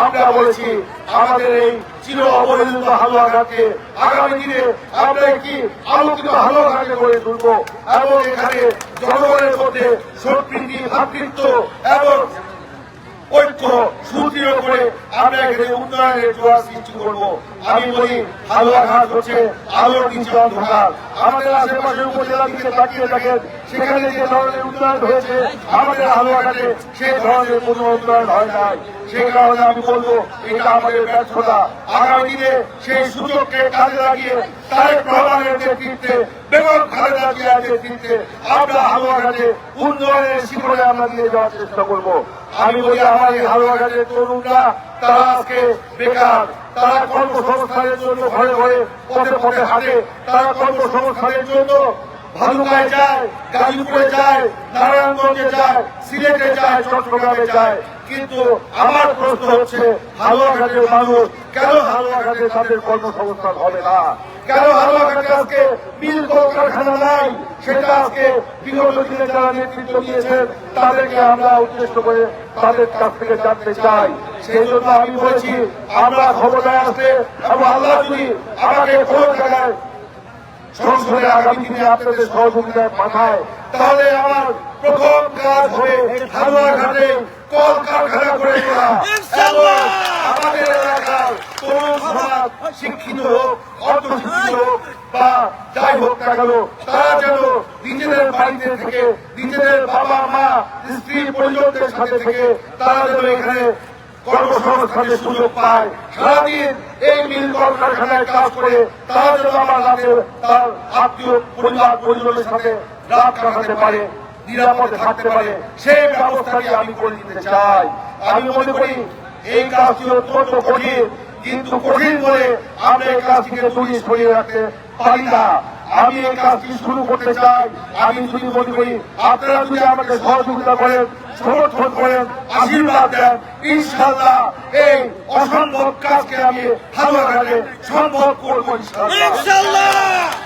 আমরা বলেছি, আমাদের এই চির অবহেলিত হালুয়াঘাটকে আগামী দিনে আমরা একটি আলোকিত হালুয়াঘাটে গড়ে তুলব এবং এখানে জনগণের মধ্যে সম্প্রীতি ভাতৃত্ব এবং ঐক্য, সুদৃঢ় করে আমরা এখানে উন্নয়নের জোয়ার সৃষ্টি করব। আমি বলি হালুয়াঘাট হচ্ছে আলোর নিচে অন্ধকার। আমাদের আশেপাশের উপজেলা দিকে তাকিয়ে দেখেন, সেখানে যে ধরনের উন্নয়ন হয়েছে, আমাদের হালুয়াঘাটে সেই ধরনের কোনো উন্নয়ন হয় নাই। সেই কারণে আমি বলব, এটা আমাদের ব্যর্থতা। আগামী দিনে সেই সুযোগকে কাজে লাগিয়ে তারেক রহমানের নেতৃত্বে, বেগম খালেদা জিয়ার নেতৃত্বে আমরা হালুয়াঘাটে উন্নয়নের শিখরে আমরা নিয়ে যাওয়ার চেষ্টা করব। আমি বলি আমার এই হালুয়াঘাটের তরুণরা, তারা আজকে বেকার, তারা কর্মসংস্থানের জন্য ঘরে ঘরে, পথে পথে হাঁটে, তারা কর্মসংস্থানের জন্য ভালুকায় যায়, গাজীপুরে যায়, নারায়ণগঞ্জে যায়, সিলেটে যায়, চট্টগ্রামে যায়। কিন্তু আমার প্রশ্ন হচ্ছে, হালুয়াঘাটের মানুষ কেন হালুয়াঘাটে তাদের কর্মসংস্থান হবে না। কেন হালুয়াঘাটে আজকে মিল কলকারখানা নাই, সেটা আজকে বিগত দিনে যারা নেতৃত্ব দিয়েছেন, তাদেরকে আমরা উদ্দেশ্য করে তাদের কাছ থেকে জানতে চাই। সেই জন্য আমি বলেছি, আমরা ক্ষমতায় আসলে এবং আল্লাহ যদি আমাকে কোনো জায়গায় সংসদে আগামী দিনে আপনাদের সহযোগিতায় পাঠায়, তাহলে আমার প্রথম কাজ হবে হালুয়াঘাটে কল কারখানা করে তোলা। আমাদের তরুণ সমাজ শিক্ষিত হোক অর্ধশিক্ষিত হোক বা যাই হোক না কেন, তারা যেন নিজেদের বাড়িতে থেকে, নিজেদের বাবা মা, স্ত্রী পরিজনদের সাথে থেকে তারা যেন এখানে কর্মসংস্থানের সুযোগ পায়। সারাদিন এই মিল কলকারখানায় কাজ করে তারা যেন আমার রাতে তার আত্মীয় পরিবার পরিজনের সাথে রাত কাটাতে পারে, নিরাপদে থাকতে পারে, সেই ব্যবস্থাটি আমি করে দিতে চাই। আমি মনে করি এই কাজটি অত্যন্ত কঠিন, কিন্তু কঠিন বলে আমরা এই কাজটিকে দূরিয়ে সরিয়ে রাখতে পারি না। আমি এই কাজটি শুরু করতে চাই। আমি যদি মনে করি, আপনারা যদি আমাকে সহযোগিতা করেন, সমর্থন করেন, আশীর্বাদ দেন ইনশাল্লাহ এই অসম্ভব কাজকে আমি হালুয়াঘাটে সম্ভব করব ইনশাল্লাহ